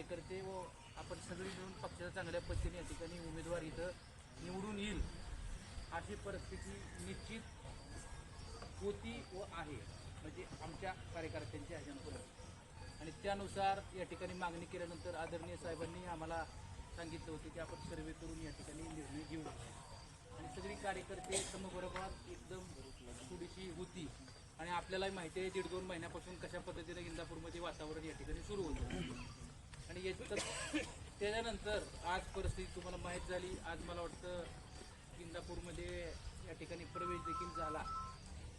कार्यकर्ते व आपण सगळी मिळून पक्षाच्या चांगल्या पद्धतीने या ठिकाणी उमेदवार इथं निवडून येईल अशी परिस्थिती निश्चित होती व आहे. म्हणजे आमच्या कार्यकर्त्यांच्या ह्याच्यानुसार आणि त्यानुसार या ठिकाणी मागणी केल्यानंतर आदरणीय साहेबांनी आम्हाला सांगितलं होतं की आपण सर्वे करून या ठिकाणी निर्णय घेऊ. आणि सगळी कार्यकर्ते समबरोबर एकदम थोडीशी होती. आणि आपल्यालाही माहिती आहे दीड दोन महिन्यापासून कशा पद्धतीने इंदापूरमध्ये वातावरण या ठिकाणी सुरू होतं. आणि याचं त्याच्यानंतर आज परिस्थिती तुम्हाला माहीत झाली. आज मला वाटतं इंदापूरमध्ये या ठिकाणी प्रवेश देखील झाला.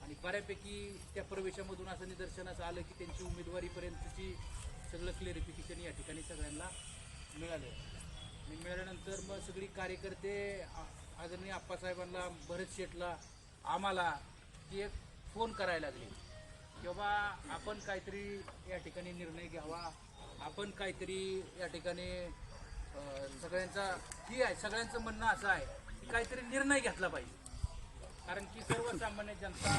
आणि बऱ्यापैकी त्या प्रवेशामधून असं निदर्शनास आलं की त्यांची उमेदवारीपर्यंतची सगळं क्लिअरिफिकेशन या ठिकाणी सगळ्यांना मिळालं. आणि मिळाल्यानंतर मग सगळी कार्यकर्ते आदरणीय आप्पासाहेबांना भरत शेठला आम्हाला ती एक फोन करायला लागले. की बाबा आपण काहीतरी या ठिकाणी निर्णय घ्यावा. आपण काहीतरी या ठिकाणी सगळ्यांचा ही आहे सगळ्यांचं म्हणणं असं आहे की काहीतरी निर्णय घेतला पाहिजे. कारण की सर्वसामान्य जनता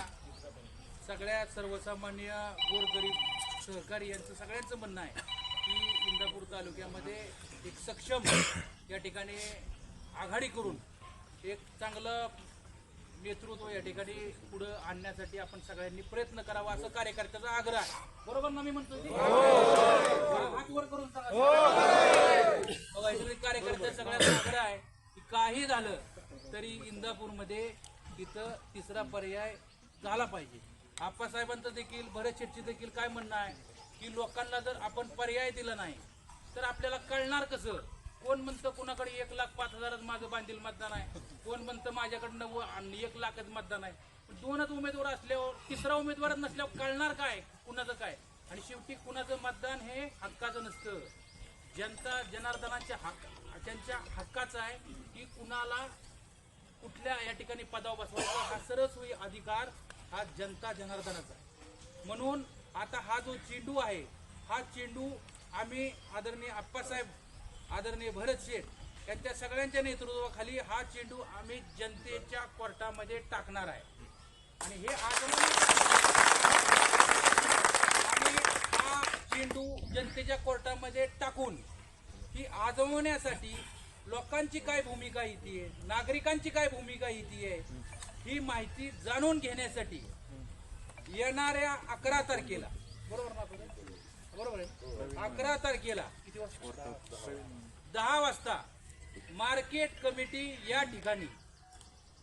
सगळ्या सर्वसामान्य गोरगरीब सहकारी यांचं सगळ्यांचं म्हणणं आहे की इंदापूर तालुक्यामध्ये एक सक्षम या ठिकाणी आघाडी करून एक चांगलं नेतृत्व या ठिकाणी पुढं आणण्यासाठी आपण सगळ्यांनी प्रयत्न करावा असं कार्यकर्त्याचा आग्रह आहे. बरोबर ना मी म्हणतो हात वर करून सांगा. बघा, इथले कार्यकर्ते सगळ्यांचा आग्रह आहे की काही झालं तरी इंदापूरमध्ये इथं तिसरा पर्याय झाला पाहिजे. आप्पासाहेबांचं देखील भरत शेटची देखील काय म्हणणं आहे की लोकांना जर आपण पर्याय दिला नाही तर आपल्याला कळणार कसं? कोण म्हणतं कुणाकडे एक लाख पाच हजारच माझं बांधील मतदान आहे? कोण म्हणतं माझ्याकडनं व आणि एक लाखच मतदान आहे? दोनच उमेदवार असल्यावर तिसरा उमेदवारच नसल्यावर कळणार काय? कुणाचं काय? आणि शेवटी कुणाचं मतदान हे हक्काचं नसतं. जनता जनार्दनाच्या हक्क त्यांच्या हक्काचं आहे की कुणाला कुठल्या या ठिकाणी पदावर बसवायचा हा सरस्वी अधिकार हा जनता जनार्दनाचा आहे. म्हणून आता हा जो चेंडू आहे हा चेंडू आम्ही आदरणीय आप्पासाहेब आदरणीय भरत शेठ यांच्या सगळ्यांच्या नेतृत्वाखाली हा चेंडू आम्ही जनतेच्या कोर्टामध्ये टाकणार आहे. आणि हे आम्ही हा चेंडू जनतेच्या कोर्टामध्ये टाकून ही आजवण्यासाठी लोकांची काय भूमिका येते आहे नागरिकांची काय भूमिका येते आहे ही माहिती जाणून घेण्यासाठी येणाऱ्या अकरा तारखेला बरोबर ना बरोबर आहे? अकरा तारखेला किती वाजता दहा वाजता मार्केट कमिटी या ठिकाणी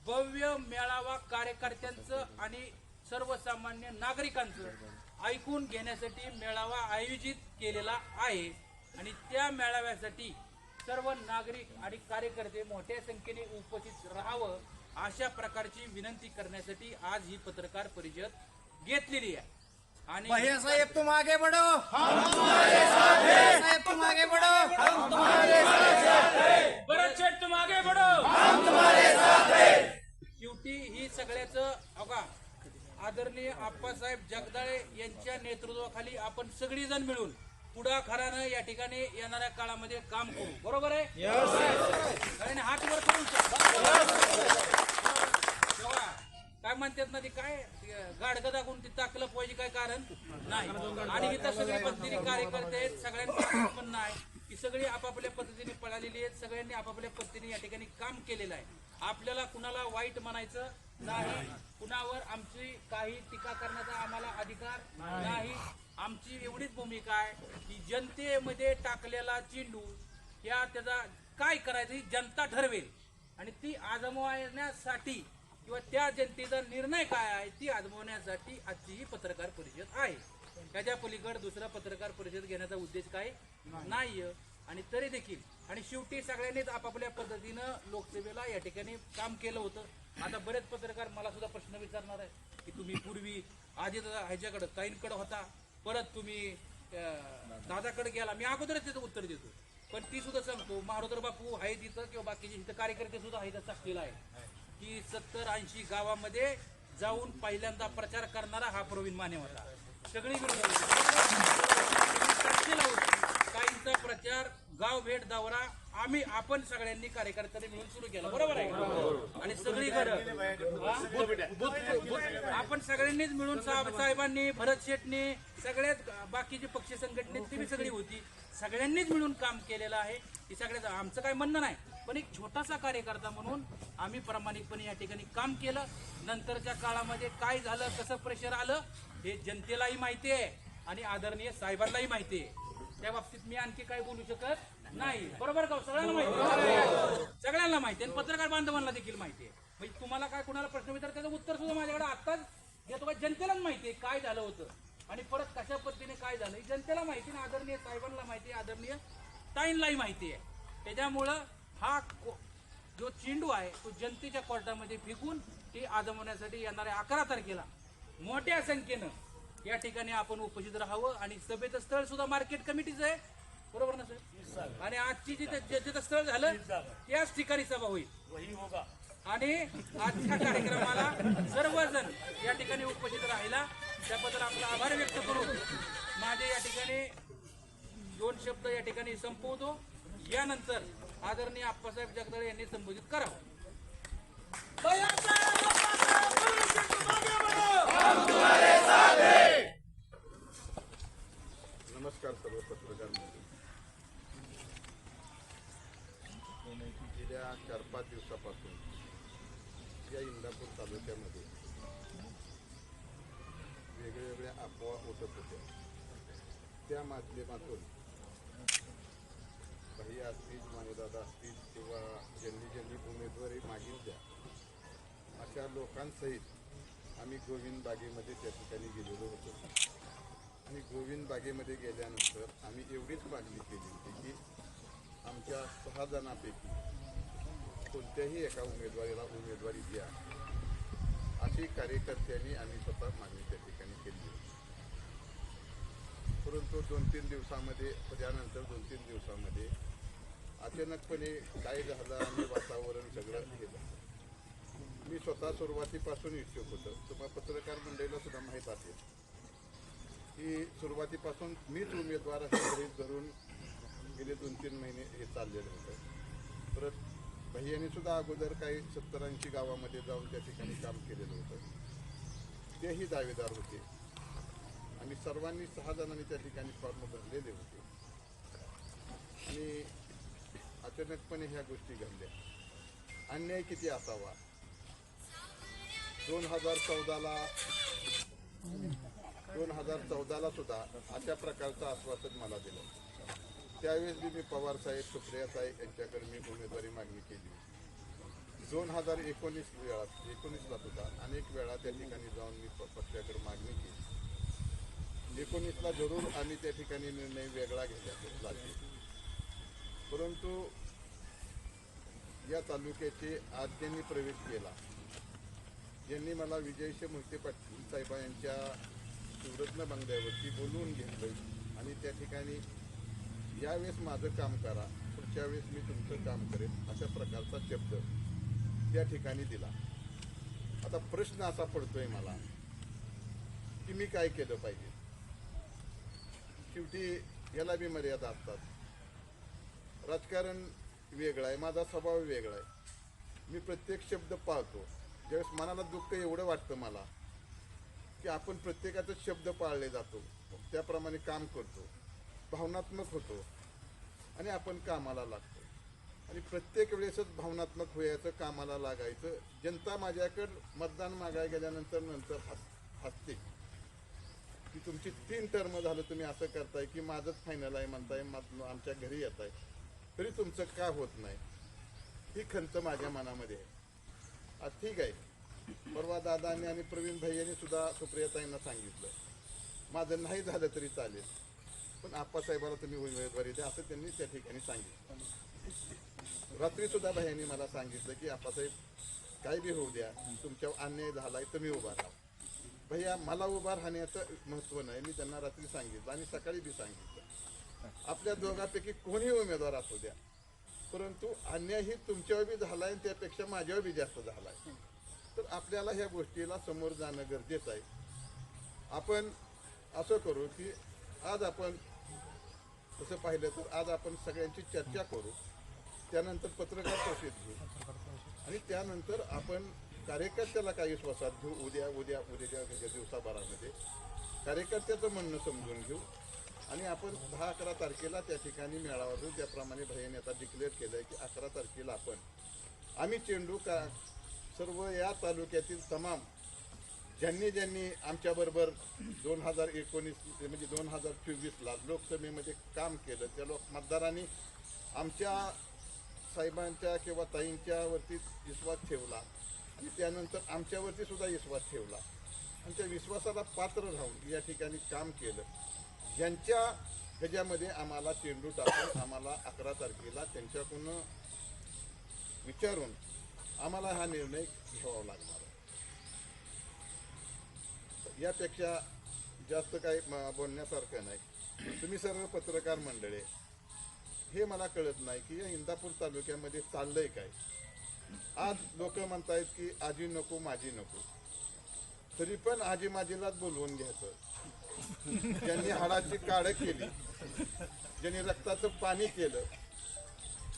भव्य मेळावा कार्यकर्त्यांचं आणि सर्वसामान्य नागरिकांचं ऐकून घेण्यासाठी मेळावा आयोजित केलेला आहे. आणि त्या मेळाव्यासाठी सर्व नागरिक आणि कार्यकर्ते मोठ्या संख्येने उपस्थित राहावं अशा प्रकारची विनंती करण्यासाठी आज ही पत्रकार परिषद घेतलेली आहे. आणि भैया साहेब तुम आगे बढ़ो हम तुम्हारे साथ हैं साहेब तुम आगे बढ़ो हम भरत शेठ तुम आगे बढ़ो शेवटी ही सगळ्याचं अगा आदरणीय आप्पासाहेब जगदाळे यांच्या नेतृत्वाखाली आपण सगळीजण मिळून पुढाकारानं या ठिकाणी येणाऱ्या काळामध्ये काम करू. बरोबर आहे? आणि हात वर करून काय म्हणतात ना ते काय गाडगं दाखवून ते टाकलं पाहिजे काय कारण? नाही. आणि इथं सगळे पद्धतीने कार्यकर्ते आहेत सगळ्यांना पण नाही. की सगळी आपापल्या पद्धतीने पळालेली आहेत सगळ्यांनी आपापल्या पद्धतीने या ठिकाणी काम केलेलं आहे. आपल्याला कुणाला वाईट म्हणायचं नाही. कुणावर आमची काही टीका करण्याचा आम्हाला अधिकार नाही. आमची एवढीच भूमिका आहे की जनतेमध्ये टाकलेला चेंडू या त्याचा काय करायचं ही जनता ठरवेल. आणि ती आजमावण्यासाठी किंवा त्या जनतेचा निर्णय काय आहे ती आजमवण्यासाठी आजची ही पत्रकार परिषद आहे. त्याच्या पलीकडे दुसरा पत्रकार परिषद घेण्याचा उद्देश काय नाहीये. आणि तरी देखील आणि शेवटी सगळ्यांनीच आपापल्या पद्धतीनं लोकसेवेला या ठिकाणी काम केलं होतं. आता बरेच पत्रकार मला सुद्धा प्रश्न विचारणार आहे की तुम्ही पूर्वी आधी ह्याच्याकडं ताईंकडे होता परत तुम्ही दादाकडे गेला. मी अगोदरच त्याचं उत्तर देतो. पण ती सुद्धा सांगतो महारोदर बापू आहे तिथं किंवा बाकीचे इथं कार्यकर्ते सुद्धा आहे साक्षीला आहे की सत्तर ऐंशी गावामध्ये जाऊन पहिल्यांदा प्रचार करणारा हा प्रवीण माने होता. सगळी काहींचा प्रचार गाव भेट दौरा आम्ही आपण सगळ्यांनी कार्यकर्त्यांनी मिळून सुरू केलं. बरोबर आहे? आणि आणि सगळीकडे आपण सगळ्यांनीच मिळून साहेबांनी भरत शेटने सगळ्याच बाकीची पक्ष संघटनेतली बी सगळी होती. सगळ्यांनीच मिळून काम केलेलं आहे. की सगळ्यात आमचं काय म्हणणं नाही. पण एक छोटासा कार्यकर्ता म्हणून आम्ही प्रामाणिकपणे या ठिकाणी काम केलं. नंतरच्या काळामध्ये काय झालं कसं प्रेशर आलं हे जनतेलाही माहिती आहे आणि आदरणीय साहेबांनाही माहिती आहे. त्या बाबतीत मी आणखी काय बोलू शकत नाही. बरोबर का हो? सगळ्यांना माहिती सगळ्यांना माहिती आणि पत्रकार बांधवांना देखील माहिती आहे. म्हणजे तुम्हाला काय कुणाला प्रश्न विचार त्याचं उत्तर सुद्धा माझ्याकडे आत्ताच घेतो का? जनतेलाच माहिती आहे काय झालं होतं. आणि परत कशा पद्धतीने काय झालं जनतेला माहिती ना आदरणीय साहेबांना माहिती आहे. आदरणीय ताईंनाही माहिती आहे. त्याच्यामुळं हा जो चेंडू आहे तो जनतेच्या कोर्टामध्ये फेकून ते आजमवण्यासाठी येणाऱ्या अकरा तारखेला मोठ्या संख्येनं या ठिकाणी आपण उपस्थित राहावं आणि सभेचं स्थळ सुद्धा मार्केट कमिटीचं आहे. बरोबर ना सर आणि आजची जिथे स्थळ झालं त्याच ठिकाणी सभा होईल. आणि आजच्या कार्यक्रमाला सर्वजण या ठिकाणी उपस्थित राहिला. त्याबद्दल आपला आभार व्यक्त करून माझे या ठिकाणी दोन शब्द या ठिकाणी संपवतो. यानंतर आदरणीय आप्पासाहेब जगदळे यांनी संबोधित करावं. नमस्कार सर्व पत्रकार गेल्या चार पाच दिवसापासून या इंदापूर तालुक्यामध्ये वेगवेगळ्या अफवा उठत होत्या. त्या माध्यमातून काही असतील मानेदादा असतील किंवा ज्यांनी ज्यांनी उमेदवारी मागितल्या अशा लोकांसहित आम्ही गोविंद बागेमध्ये त्या ठिकाणी गेलेलो होतो. आणि गोविंद बागेमध्ये गेल्यानंतर आम्ही एवढीच मागणी केली होती की आमच्या सहा जणांपैकी कोणत्याही एका उमेदवारीला उमेदवारी द्या. अशी कार्यकर्त्यांनी आम्ही स्वतः मागणी त्या ठिकाणी केली होती. परंतु दोन तीन दिवसामध्ये त्यानंतर दोन तीन दिवसामध्ये अचानकपणे काय झालं आणि वातावरण सगळं गेलं मी स्वतः सुरुवातीपासून इच्छुक होतो. तुम्हाला पत्रकार मंडळीला सुद्धा माहीत असेल. की सुरुवातीपासून मीच उमेदवार गरीब धरून गेले दोन तीन महिने हे चाललेलं होतं. परत भैयाने सुद्धा अगोदर काही सत्तरऐंशी गावामध्ये जाऊन त्या ठिकाणी काम केलेलं होतं. तेही दावेदार होते. आणि सर्वांनी सहा जणांनी त्या ठिकाणी फॉर्म भरलेले होते. आणि अचानकपणे ह्या गोष्टी घडल्या. अन्याय किती असावा? दोन हजार चौदाला दोन हजार चौदाला सुद्धा अशा प्रकारचं आश्वासन मला दिलं. त्यावेळेस बी मी पवार साहेब सुप्रिया साहेब यांच्याकडे मी उमेदवारी मागणी केली. दोन हजार एकोणीस वेळा एकोणीसला सुद्धा अनेक वेळा त्या ठिकाणी जाऊन मी पक्षाकडे मागणी केली. एकोणीसला जरूर आम्ही त्या ठिकाणी निर्णय वेगळा घेतला परंतु या तालुक्याचे आज प्रवेश केला. यांनी मला विजयशी मोहिते पाटील साहेबा यांच्या सुरत्न बंगल्यावरती बोलवून घेतलं आणि त्या ठिकाणी यावेळेस माझं काम करा पुढच्या वेळेस मी तुमचं काम करेन अशा प्रकारचा शब्द त्या ठिकाणी दिला. आता प्रश्न असा पडतोय मला की मी काय केलं पाहिजे? शेवटी याला बी मर्यादा असतात. राजकारण वेगळा आहे माझा स्वभाव वेगळा आहे. मी प्रत्येक शब्द पाळतो. ज्यावेळेस मनाला दुःख एवढं वाटतं मला की आपण प्रत्येकाचा शब्द पाळले जातो. त्याप्रमाणे काम करतो. भावनात्मक होतो. आणि आपण कामाला लागतो. आणि प्रत्येक वेळेसच भावनात्मक व्हायचं कामाला लागायचं. जनता माझ्याकडं मतदान मागायला गेल्यानंतर नंतर हस हसते. की तुमची तीन टर्म झालं तुम्ही असं करताय की माझंच फायनल आहे म्हणताय मग आमच्या घरी येत आहे तरी तुमचं का होत नाही? ही खंत माझ्या मनामध्ये आहे. आज ठीक आहे. परवा दादांनी आणि प्रवीण भाई सुद्धा सुप्रियाताईंना सांगितलं. माझं नाही झालं तरी चालेल. पण आप्पासाहेबाला तुम्ही उमेदवारी द्या असं त्यांनी त्या ठिकाणी सांगितलं. रात्रीसुद्धा भाईयांनी मला सांगितलं की आप्पासाहेब काय बी होऊ द्या. तुमच्यावर अन्याय झालाय तुम्ही उभा राहा. भैया मला उभा राहण्याचं महत्त्व नाही. मी त्यांना रात्री सांगितलं आणि सकाळी बी सांगितलं. आपल्या दोघांपैकी कोणी उमेदवार असू द्या. परंतु अन्याय ही तुमच्यावर बी झाला आणि त्यापेक्षा माझ्यावर बी जास्त झाला आहे तर आपल्याला ह्या गोष्टीला समोर जाणं गरजेचं आहे. आपण असं करू की आज आपण तसं पाहिलं तर आज आपण सगळ्यांची चर्चा करू. त्यानंतर पत्रकार परिषद घेऊ. आणि त्यानंतर आपण कार्यकर्त्याला काही विश्वासात घेऊ. उद्या उद्या उद्याच्या उद्याच्या दिवसाभरामध्ये. कार्यकर्त्याचं म्हणणं समजून घेऊ. आणि आपण दहा अकरा तारखेला त्या ठिकाणी मेळावा घेऊ त्याप्रमाणे भैयाने आता डिक्लेअर केलं आहे की अकरा तारखेला आपण. आम्ही चेंडू का सर्व या तालुक्यातील तमाम ज्यांनी ज्यांनी आमच्याबरोबर दोन हजार एकोणीस म्हणजे दोन हजार चोवीसला लोकसभेमध्ये काम केलं त्या लोक मतदारांनी आमच्या साहेबांच्या किंवा ताईंच्यावरती विश्वास ठेवला आणि त्यानंतर आमच्यावरती सुद्धा विश्वास ठेवला. आणि त्या विश्वासाला पात्र राहून या ठिकाणी काम केलं. ज्यांच्या ह्याच्यामध्ये आम्हाला चेंडू टाकून आम्हाला अकरा तारखेला त्यांच्याकडून विचारून आम्हाला हा निर्णय घ्यावा लागणार आहे. यापेक्षा जास्त काही बोलण्यासारखं नाही. तुम्ही सर्व पत्रकार मंडळी हे मला कळत नाही की या इंदापूर तालुक्यामध्ये चाललंय काय. आज लोक म्हणतायत की आजी नको माझी नको. तरी पण आजी माझीलाच बोलवून घ्यायचं. ज्यांनी हाडाची काढ केली ज्यांनी रक्ताचं पाणी केलं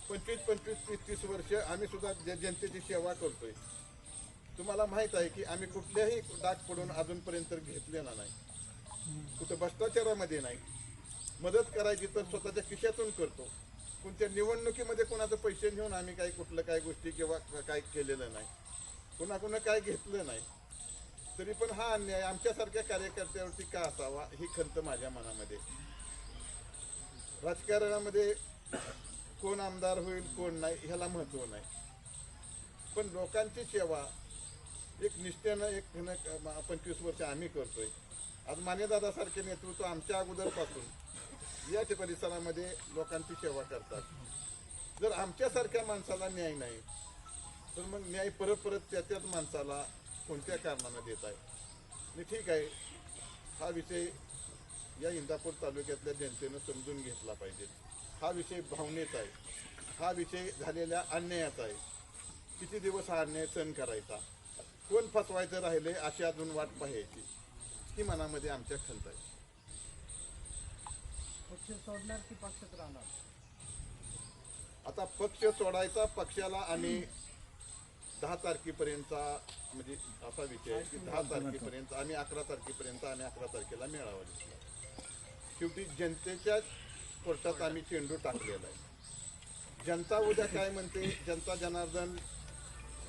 पंचवीस पंचवीस तीस तीस वर्ष आम्ही सुद्धा जनतेची सेवा करतोय. तुम्हाला माहीत आहे की आम्ही कुठल्याही डाग पडून अजूनपर्यंत घेतलेला नाही. कुठं भ्रष्टाचारामध्ये नाही. मदत करायची तर स्वतःच्या खिशातून करतो. कोणत्या निवडणुकीमध्ये कोणाचं पैसे घेऊन आम्ही काही कुठलं काही गोष्टी किंवा काय केलेलं नाही. कुणाकुणा काय घेतलं नाही. तरी पण हा अन्याय आमच्यासारख्या कार्यकर्त्यावरती का असावा ही खंत माझ्या मनामध्ये. राजकारणामध्ये कोण आमदार होईल कोण नाही ह्याला महत्त्व नाही. पण लोकांची सेवा एक निष्ठेनं एक पंचवीस वर्ष आम्ही करतोय. आज मान्यदादासारखे नेतृत्व आमच्या अगोदरपासून या परिसरामध्ये लोकांची सेवा करतात. जर आमच्यासारख्या माणसाला न्याय नाही तर मग न्याय परत परत त्या त्याच माणसाला कोणत्या कारणानं देत आहे? आणि ठीक आहे हा विषय या इंदापूर तालुक्यातल्या जनतेनं समजून घेतला पाहिजे. हा विषय भावनेचा आहे. हा विषय झालेल्या अन्यायाचा आहे. किती दिवस हा अन्याय सहन करायचा? कोण फसवायचं राहिले अशी अजून वाट पाहायची. ही मनामध्ये आमच्या खंत आहे. पक्ष सोडणार की पक्षात राहणार? आता पक्ष सोडायचा पक्षाला आम्ही दहा तारखेपर्यंतचा म्हणजे असा विषय आहे की दहा तारखेपर्यंत आम्ही अकरा तारखेपर्यंत आणि अकरा तारखेला मेळावा घेतला शेवटी जनतेच्या कोर्टात आम्ही चेंडू टाकलेला आहे. जनता उद्या काय म्हणते? जनता जनार्दन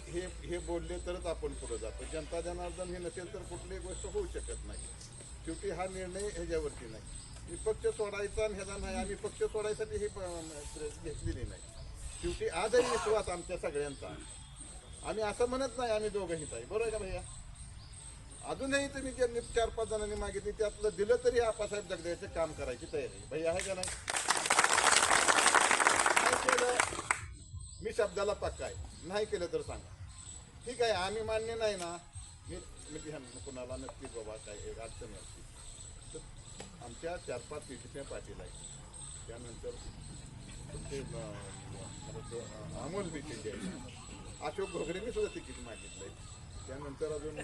हे हे बोलले तरच आपण पुढे जातो. जनता जनार्दन हे नसेल तर कुठलीही गोष्ट होऊ शकत नाही. शेवटी हा निर्णय ह्याच्यावरती नाही. मी पक्ष सोडायचा आणि ह्याचा नाही. आम्ही पक्ष सोडायसाठी ही घेतलेली नाही. शेवटी आजही विश्वास आमच्या सगळ्यांचा आम्ही असं म्हणत नाही आम्ही दोघंही ताई. बरोबर आहे का भैया? अजूनही तुम्ही जे चार पाच जणांनी मागितली त्यातलं दिलं तरी आपासाहेब जगद्याचे काम करायची तयारी भैया आहे का नाही? केलं मी शब्दाला पक्का आहे. नाही केलं तर सांगा. ठीक आहे आम्ही मान्य नाही ना. मी मी कुणाला नक्कीच बाबा काय अडचणी असतील तर आमच्या चार पाच पिढीच्या पाटील आहे त्यानंतर तुमचे अमोल बिचे आहे अशोक घोगरेंनी सुद्धा तिकीट मागितलंय. त्यानंतर अजून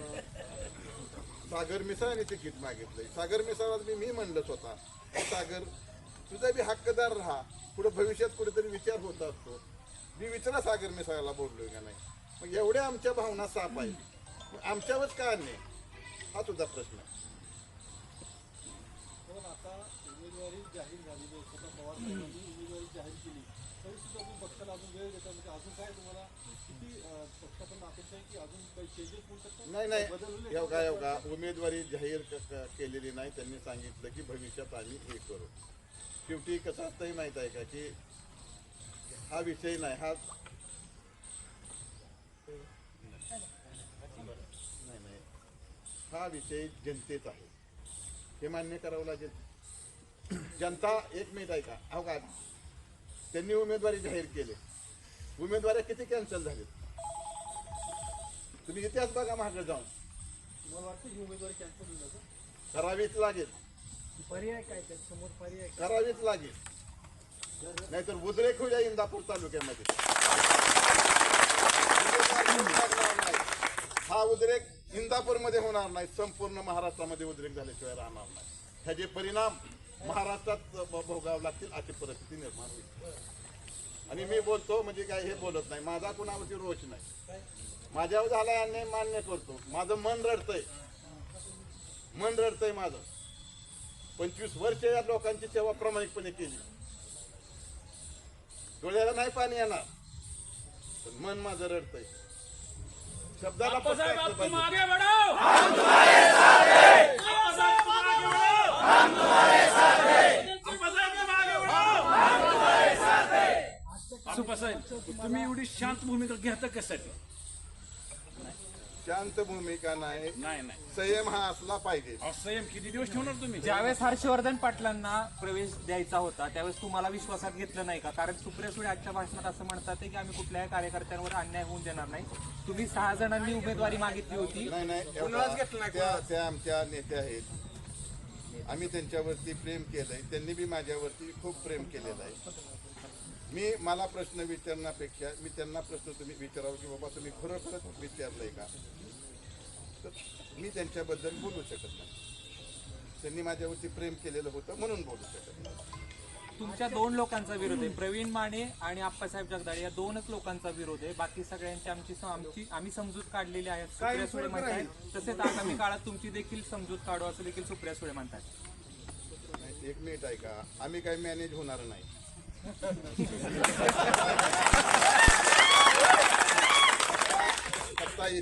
सागर मिसाळने तिकीट मागितलंय. सागर मिसाळात मी मी म्हणलं स्वतः सागर तुझा बी हक्कदार राहा. पुढे भविष्यात कुठेतरी विचार होत असतो. मी विचारा सागर मिसाळाला बोललोय का नाही? मग एवढ्या आमच्या भावना साप आहे मग आमच्यावर का नाही हा तुझा प्रश्न आहे. पण आता उमेदवारी जाहीर झालेली स्वतः पवार साहेबांनी उमेदवारी जाहीर केली. तरी सुद्धा तुम्ही पक्षाला अजून वेळ देता म्हणजे अजून काय तुम्हाला किती पक्षाकडून अपेक्षा आहे की अजून काही चेंजेस होऊ शकतात? नाही नाही. योगा योगा उमेदवारी जाहीर क- क- केलेली नाही. त्यांनी सांगितलं की भविष्यात आम्ही हे करू. शेवटी कसं असतंही माहीत आहे का की हा विषय नाही हा नाही नाही. हा विषय जनतेचा आहे. हे मान्य करावं लागेल. जनता एक मिनिट आहे का? अहो का? त्यांनी उमेदवारी जाहीर केली. उमेदवारी किती कॅन्सल झाली? तुम्ही इतिहास बघा मागे जाऊन. तुम्हाला वाटतं ही उमेदवारी कॅन्सल होईल असं करावीच लागेल. पर्याय काय त्या समोर पर्याय काय? करावीच लागेल. नाहीतर उद्रेक होईल या इंदापूर तालुक्यामध्ये. हा उद्रेक इंदापूरमध्ये होणार नाही. संपूर्ण महाराष्ट्रामध्ये उद्रेक झाल्याशिवाय राहणार नाही. ह्याचे परिणाम महाराष्ट्रात भोगावे लागतील अशी परिस्थिती निर्माण होईल. आणि मी बोलतो म्हणजे काय हे बोलत नाही. माझा कुणावरती रोष नाही. माझ्यावर झाला अन्याय मान्य करतो. माझं मन रडतंय. मन रडतंय माझं. पंचवीस वर्ष या लोकांची सेवा प्रामाणिकपणे केली. डोळ्याला नाही पाणी येणार. पण मन माझं रडतंय. शब्दाला तुम्ही एवढी शांत भूमिका घेता कशासाठी? शांत भूमिका नाही. नाही नाही. संयम हा असला पाहिजे. अहो, संयम किती दिवस ठेवणार तुम्ही? ज्यावेळेस हर्षवर्धन पाटलांना प्रवेश द्यायचा होता त्यावेळेस तुम्हाला विश्वासात घेतलं नाही का? कारण सुप्रिया सुळे आजच्या भाषणात असं म्हणतात की आम्ही कुठल्याही कार्यकर्त्यांवर अन्याय होऊन देणार नाही. तुम्ही सहा जणांनी उमेदवारी मागितली होती. नाही नाही. एवढा- त्या त्या आमच्या नेत्या आहेत. आम्ही त्यांच्यावरती प्रेम केलं आहे त्यांनी बी माझ्यावरती खूप प्रेम केलेलं आहे. मी मला प्रश्न विचारण्यापेक्षा मी त्यांना प्रश्न तुम्ही विचारावं की बाबा तुम्ही खरोखरच विचारलंय का? तर मी त्यांच्याबद्दल बोलू शकत नाही. त्यांनी माझ्यावरती प्रेम केलेलं होतं म्हणून बोलू शकत नाही. तुमच्या दोन लोकांचा विरोध आहे. प्रवीण माने आणि आप्पासाहेब जगदाळे या दोनच लोकांचा विरोध आहे. बाकी सगळ्यांची आमची आमची आम्ही समजूत काढलेली आहे सुप्रिया सुळे म्हणतात तसेच आगामी काळात तुमची देखील समजूत काढू असं देखील सुप्रिया सुळे म्हणतात एक मिनिट ऐका. आम्ही काही मॅनेज होणार नाही.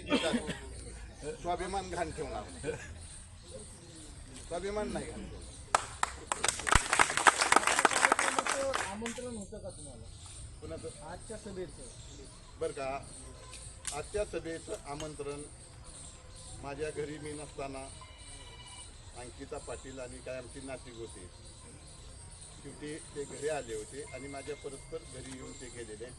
का? स्वाभिमान घाण ठेवणार. स्वाभिमान नाही घाण ठेवणार. आमंत्रण होतं का तुम्हाला? कुणाचं? आजच्या सभेचं. बरं का. आजच्या सभेचं आमंत्रण माझ्या घरी मी नसताना अंकिता पाटील आणि काय आमची नाशिक होती. शेवटी ते घरी आले होते आणि माझ्या परस्पर घरी येऊन ते गेलेले.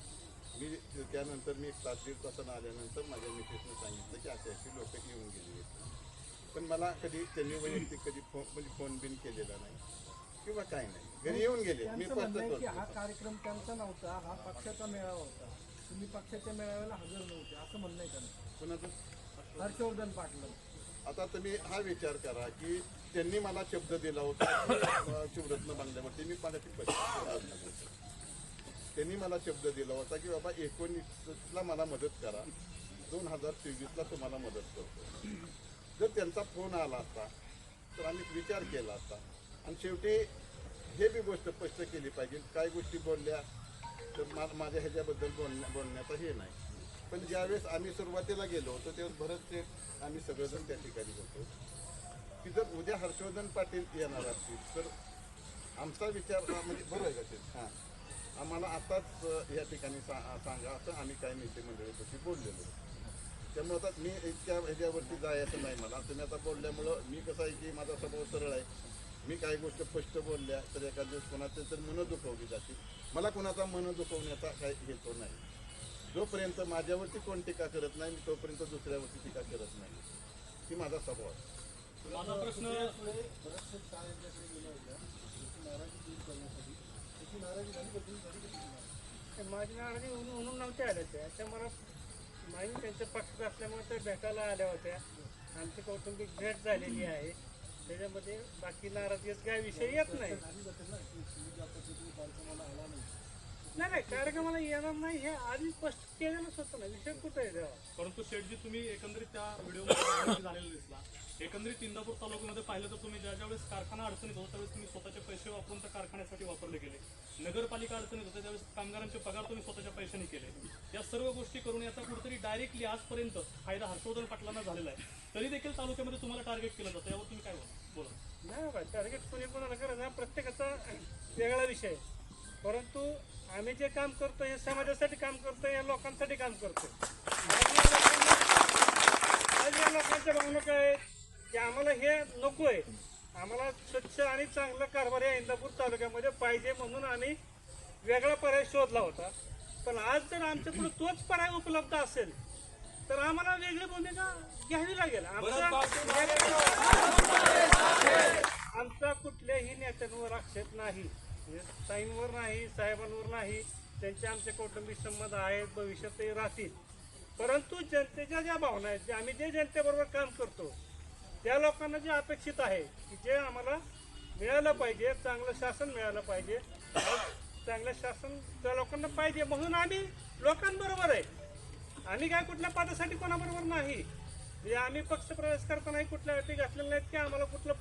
मी त्यानंतर मी एक तास दीड तासानं आल्यानंतर माझ्या मिसेसने सांगितलं की असे अशी लोक येऊन गेली पण मला कधी त्यांनी वैयक्तिक कधी फोन म्हणजे फोन बिन केलेला नाही किंवा काय नाही. घरी येऊन गेले. मी त्यांचं म्हणणं आहे की स्पष्ट हा कार्यक्रम त्यांचा नव्हता हा पक्षाचा मेळावा होता. तुम्ही पक्षाच्या मेळाव्याला हजर नव्हते असं म्हणणं आहे त्यांना कुणाचं? हर्षवर्धन पाटलं. आता तुम्ही हा विचार करा की त्यांनी मला शब्द दिला होता की, अं, शिवरत्न बांधल्यावरती मी पाण्याची त्यांनी मला शब्द दिला होता की बाबा एकोणीसला मला मदत करा दोन हजार चोवीसला तुम्हाला मदत करतो. जर त्यांचा फोन आला असता तर आम्ही विचार केला असता. आणि शेवटी हे बी गोष्ट स्पष्ट केली पाहिजे. काय गोष्टी बोलल्या तर मा- माझ्या ह्याच्याबद्दल बोलण्या बोलण्याचा हे नाही. पण ज्यावेळेस आम्ही सुरुवातीला गेलो होतो त्यावेळेस भरत ते आम्ही सगळेजण त्या ठिकाणी होतो. की जर उद्या हर्षवर्धन पाटील येणार असतील तर आमचा विचार म्हणजे बरं आहे का ते? हां. आम्हाला आताच या ठिकाणी सा सांगा असं आम्ही काही नेते मंडळीपाशी बोललेलो. त्यामुळं आता मी इतक्या ह्याच्यावरती जायचं नाही मला. तुम्ही आता बोलल्यामुळं मी कसं आहे की माझा स्वभाव सरळ आहे. मी काही गोष्ट स्पष्ट बोलल्या तर एखाद्या दिवस कोणाचे तर मनं दुखवली जातील. मला कोणाचा मन दुखवण्याचा काही हेतू नाही. जोपर्यंत माझ्यावरती कोण टीका करत नाही मी तोपर्यंत दुसऱ्यावरती टीका करत नाही. ही माझा स्वभाव आहे. माझा प्रश्न? माझी नाराजी म्हणून म्हणून नव्हत्या आल्या त्या. त्या मला माहीत त्यांच्या पक्षात असल्यामुळे त्या भेटायला आल्या होत्या. आमची कौटुंबिक भेट झालेली आहे. त्याच्यामध्ये बाकी नाराजीत काय विषय येत नाही. नाही नाही नाही कार्यक्रमाला येणार नाही हे आधी स्पष्ट केलेलंच होतं ना विषय कुठं आहे तेव्हा परंतु शेठजी तुम्ही एकंदरीत त्या व्हिडिओमध्ये झालेला दिसला. एकंदरीत इंदापूर तालुक्यामध्ये पाहिलं तर तुम्ही ज्या ज्यावेळेस कारखाना अडचणीत होता त्यावेळेस तुम्ही स्वतःचे पैसे वापरून त्या कारखान्यासाठी वापरले गेले. नगरपालिका अडचणीत होते त्यावेळेस कामगारांचे पगार तुम्ही स्वतःच्या पैशाने केले. या सर्व गोष्टी करून याचा कुठेतरी डायरेक्टली आजपर्यंत फायदा हर्षवर्धन पाटलांना झालेला आहे. तरी देखील तालुक्यामध्ये तुम्हाला टार्गेट केलं जातं यावर तुम्ही काय बोला. नाही बाबा टार्गेट कोणी कोणाला करत नाही प्रत्येकाचा वेगळा विषय आहे. परंतु आम्ही जे काम करतो हे समाजासाठी काम करतो या लोकांसाठी काम करतो आज या लोकांच्या भावना काय आहेत की आम्हाला हे नको आहे. आम्हाला स्वच्छ आणि चांगलं कारभार या इंदापूर तालुक्यामध्ये पाहिजे म्हणून आम्ही वेगळा पर्याय शोधला होता. पण आज जर आमच्या पुढे तोच पर्याय उपलब्ध असेल तर आम्हाला वेगळी भूमिका घ्यावी लागेल. आमचा आमचा कुठल्याही नेत्यांवर आक्षेप नाही. म्हणजे ताईंवर नाही साहेबांवर नाही त्यांचे आमचे कौटुंबिक संबंध आहेत भविष्यात ते राहतील. परंतु जनतेच्या ज्या भावना आहेत जे आम्ही जे जनतेबरोबर काम करतो त्या लोकांना जे अपेक्षित आहे की जे आम्हाला मिळालं पाहिजे चांगलं शासन मिळालं पाहिजे चांगलं शासन त्या लोकांना पाहिजे म्हणून आम्ही लोकांबरोबर आहे. आम्ही काय कुठल्या पदासाठी कोणाबरोबर नाही. आम्ही पक्ष प्रवेश करतानाही कुठल्या अटी घातलेल्या नाहीत की आम्हाला कुठलं